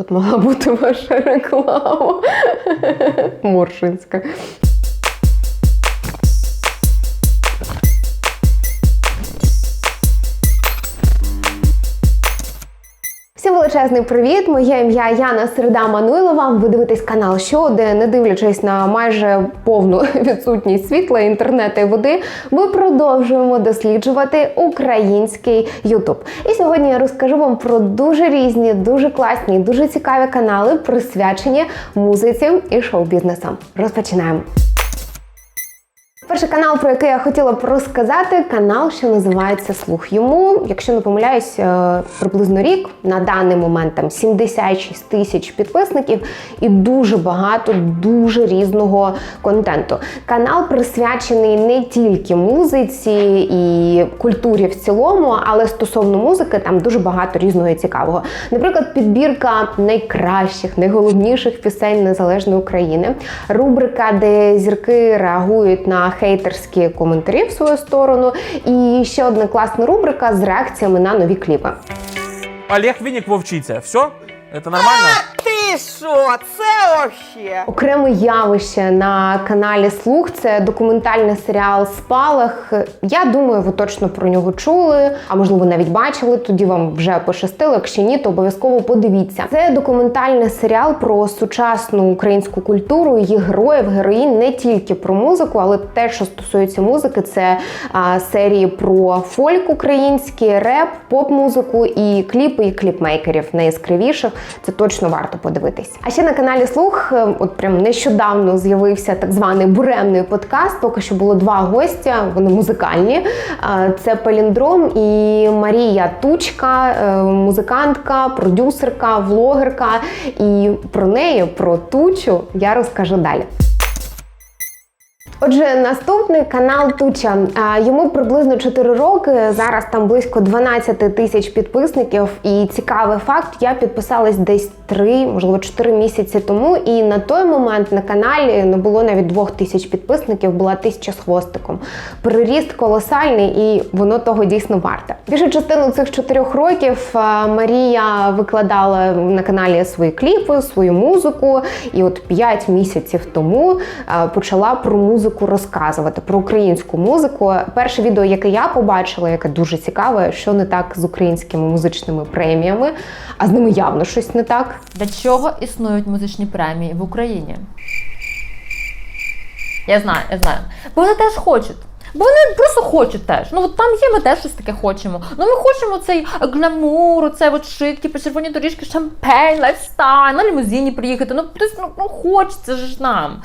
Тут мала бути ваша реклама. Моршинська. Всім величезний привіт! Моє ім'я Яна Середа Мануйлова. Ви дивитесь канал Що, де, не дивлячись на майже повну відсутність світла, інтернету і води, ми продовжуємо досліджувати український Ютуб. І сьогодні я розкажу вам про дуже різні, дуже класні, дуже цікаві канали, присвячені музиці і шоу-бізнесу. Розпочинаємо. Перший канал, про який я хотіла б розказати, канал, що називається Слух. Йому, якщо не помиляюсь, е, приблизно рік на даний момент там 76 тисяч підписників і дуже багато дуже різного контенту. Канал присвячений не тільки музиці і культурі в цілому, але стосовно музики там дуже багато різного і цікавого. Наприклад, підбірка найкращих, найголовніших пісень незалежної України, рубрика, де зірки реагують на хейтерські коментарі в свою сторону. І ще одна класна рубрика з реакціями на нові кліпи. Олег Вінік вовчиться. Все? Це нормально? Що? Це вообще? Окреме явище на каналі Слух це документальний серіал Спалах. Я думаю, ви точно про нього чули, а можливо навіть бачили. Тоді вам вже пощастило. Якщо ні, то обов'язково подивіться. Це документальний серіал про сучасну українську культуру, її героїв, героїнь не тільки про музику, але те, що стосується музики, це а, серії про фольк український, реп, поп-музику і кліпи, і кліпмейкерів найяскравіших. Це точно варто подивитись. А ще на каналі Слух, е, от прям нещодавно з'явився так званий буремний подкаст. Поки що було два гостя, вони музикальні. Е, Це Паліндром і Марія Тучка, е, музикантка, продюсерка, влогерка. І про неї, про тучу, я розкажу далі. Отже, наступний канал Туча. Йому приблизно 4 роки. Зараз там близько 12 тисяч підписників. І цікавий факт, я підписалась десь 3, можливо, 4 місяці тому. І на той момент на каналі не було навіть 2 тисяч підписників, була тисяча з хвостиком. Приріст колосальний, і воно того дійсно варте. Більшу частину цих 4 років Марія викладала на каналі свої кліпи, свою музику. І от 5 місяців тому почала про музику розказувати, про українську музику. Перше відео, яке я побачила, яке дуже цікаве, що не так з українськими музичними преміями, а з ними явно щось не так. Для чого існують музичні премії в Україні? Я знаю, я знаю. Вони теж хочуть. Бо вони просто хочуть теж. Ну от там є, ми теж щось таке хочемо. Ну ми хочемо цей гламур, це от шитки, по червоні доріжки, шампейн, лайфстайл, на лімузині приїхати. Ну, тобто, ну, ну хочеться ж нам.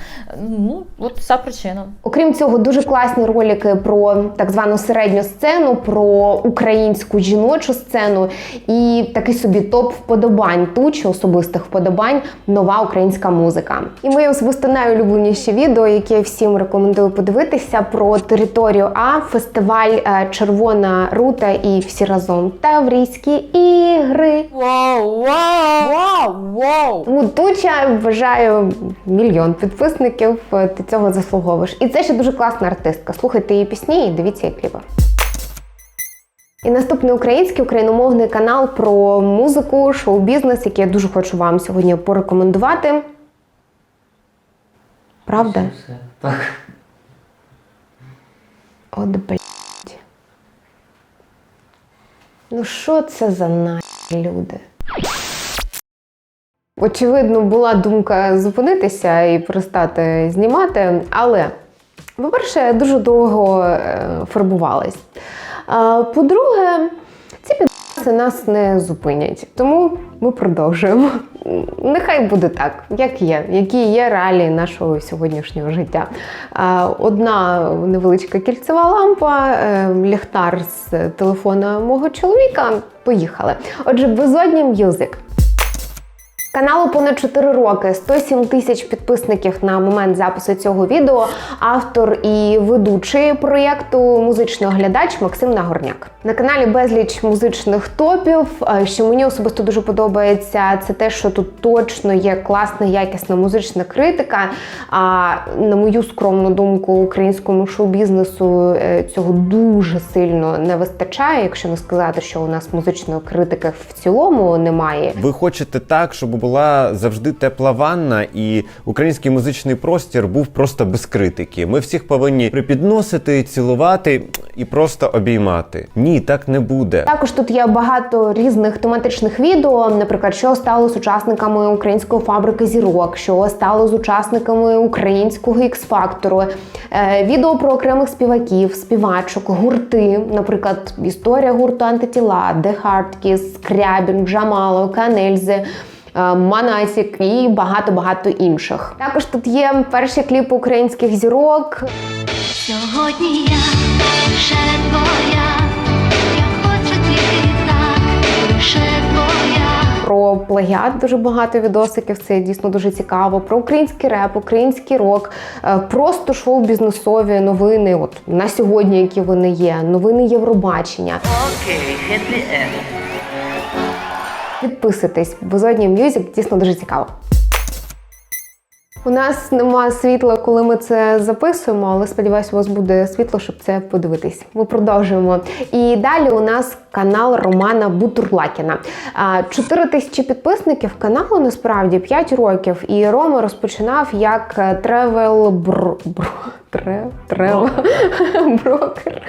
Ну, от вся причина. Окрім цього, дуже класні ролики про так звану середню сцену, про українську жіночу сцену і такий собі топ вподобань тучі особистих вподобань нова українська музика. І моє особисто найулюбленіші відео, яке я всім рекомендую подивитися про територію А, фестиваль е, Червона рута і всі разом Таврійські ігри. Вау, вау, вау, вау! Тому Туча вважаю мільйон підписників. е, Ти цього заслуговуєш. І це ще дуже класна артистка. Слухайте її пісні і дивіться її кліпи. І наступний український україномовний канал про музику, шоу-бізнес, який я дуже хочу вам сьогодні порекомендувати. Правда? Так. От блядь. Ну що це за на люди? Очевидно, була думка зупинитися і перестати знімати, але, по-перше, дуже довго е, фарбувалась. По-друге, ці нас не зупинять. Тому ми продовжуємо. Нехай буде так, як є, які є реалії нашого сьогоднішнього життя. Одна невеличка кільцева лампа, е, ліхтар з телефона мого чоловіка. Поїхали. Отже, безодні м'юзик. Каналу понад 4 роки, 107 тисяч підписників на момент запису цього відео. Автор і ведучий проєкту музичний оглядач Максим Нагорняк. На каналі безліч музичних топів. Е, Що мені особисто дуже подобається, це те, що тут точно є класна, якісна музична критика. А на мою скромну думку, українському шоу-бізнесу е, цього дуже сильно не вистачає, якщо не сказати, що у нас музичної критики в цілому немає. Ви хочете так, щоб була завжди тепла ванна, і український музичний простір був просто без критики. Ми всіх повинні припідносити, цілувати і просто обіймати. Ні, так не буде. Також тут є багато різних тематичних відео, наприклад, що стало з учасниками української фабрики зірок, що стало з учасниками українського ікс-фактору, е, відео про окремих співаків, співачок, гурти, наприклад, історія гурту антитіла, The Hardkiss, Скрябін, Джамало, Канельзи. Е, Манасік і багато багато інших. Також тут є перші кліпи українських зірок, Сьогодні я лише твоя, я хочу тільки так, лише твоя. Про плагіат дуже багато відосиків. Це дійсно дуже цікаво. Про український реп, український рок, е, просто шоу-бізнесові новини. От на сьогодні, які вони є, новини Євробачення. Окей, хеппі Підписуйтесь, Безодня Мюзик дійсно дуже цікаво. У нас нема світла, коли ми це записуємо, але сподіваюся, у вас буде світло, щоб це подивитись. Ми продовжуємо. І далі у нас канал Романа Бутурлакіна. 4 тисячі підписників каналу насправді 5 років. І Рома розпочинав як тревел бро, бро, тре, тревел брокер.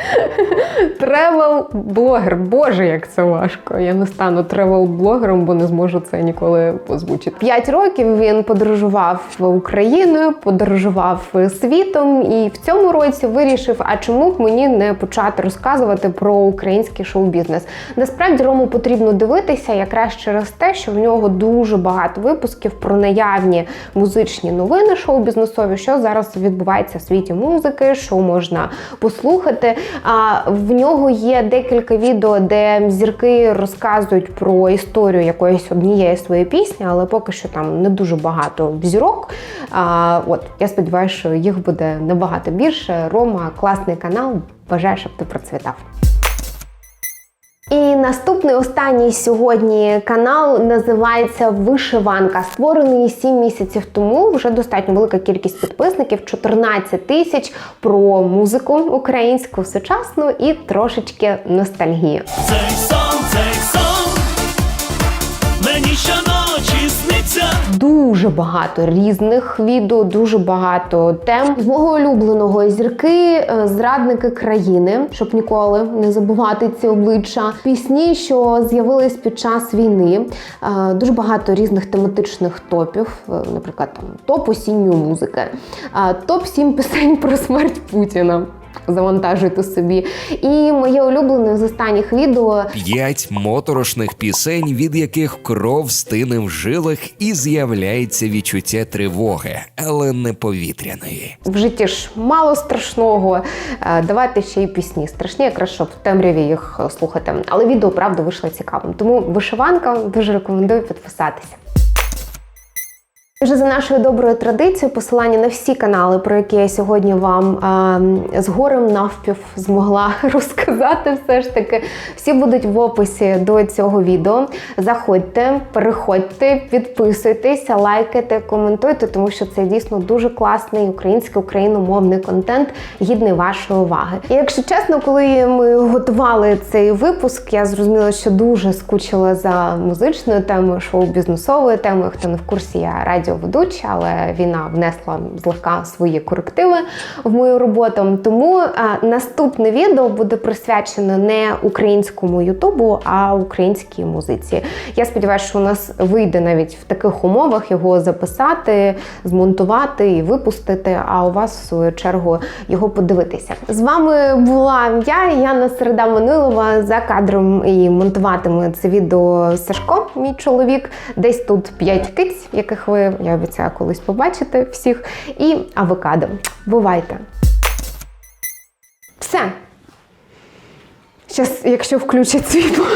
Тревел блогер. Боже, як це важко. Я не стану тревел блогером, бо не зможу це ніколи озвучити. П'ять років він подорожував Україною, подорожував світом, і в цьому році вирішив, а чому б мені не почати розказувати про український шоу-бізнес. Насправді Рому потрібно дивитися якраз через те, що в нього дуже багато випусків про наявні музичні новини шоу-бізнесові, що зараз відбувається в світі музики, що можна послухати. А в нього є декілька відео, де зірки розказують про історію якоїсь однієї своєї пісні, але поки що там не дуже багато зірок. А, от я сподіваюся, що їх буде набагато більше. Рома, класний канал. Бажаю, щоб ти процвітав. Наступний останній сьогодні канал називається Вишиванка. Створений 7 місяців тому. Вже достатньо велика кількість підписників 14 тисяч про музику українську сучасну і трошечки ностальгії. Дуже багато різних відео, дуже багато тем мого улюбленого зірки, е, зрадники країни, щоб ніколи не забувати ці обличчя. Пісні, що з'явились під час війни. Е, Дуже багато різних тематичних топів, е, наприклад, там топ осінньої музики, топ 7 пісень про смерть Путіна. Завантажуйте собі. І моє улюблене з останніх відео П'ять моторошних пісень, від яких кров стине в жилах і з'являється відчуття тривоги, але не повітряної. В житті ж мало страшного. Е, Давайте ще й пісні. Страшні, якраз щоб в темряві їх е, слухати. Але відео правда вийшло цікавим. Тому вишиванка дуже рекомендую підписатися. Вже за нашою доброю традицією, посилання на всі канали, про які я сьогодні вам е, з горем навпів змогла розказати, все ж таки, всі будуть в описі до цього відео. Заходьте, переходьте, підписуйтеся, лайкайте, коментуйте, тому що це дійсно дуже класний український україномовний контент, гідний вашої уваги. І якщо чесно, коли ми готували цей випуск, я зрозуміла, що дуже скучила за музичною темою, шоу-бізнесовою темою. Хто не в курсі, я радіоведуча, але війна внесла злегка свої корективи в мою роботу. Тому а, наступне відео буде присвячено не українському Ютубу, а українській музиці. Я сподіваюся, що у нас вийде навіть в таких умовах його записати, змонтувати і випустити. А у вас в свою чергу його подивитися. З вами була я, Яна Середа Манилова. За кадром і монтуватиме це відео Сашко, мій чоловік. Десь тут 5 киць, яких ви я обіцяю колись побачити всіх. І авокадо. Бувайте! Все. Зараз, якщо включать світло.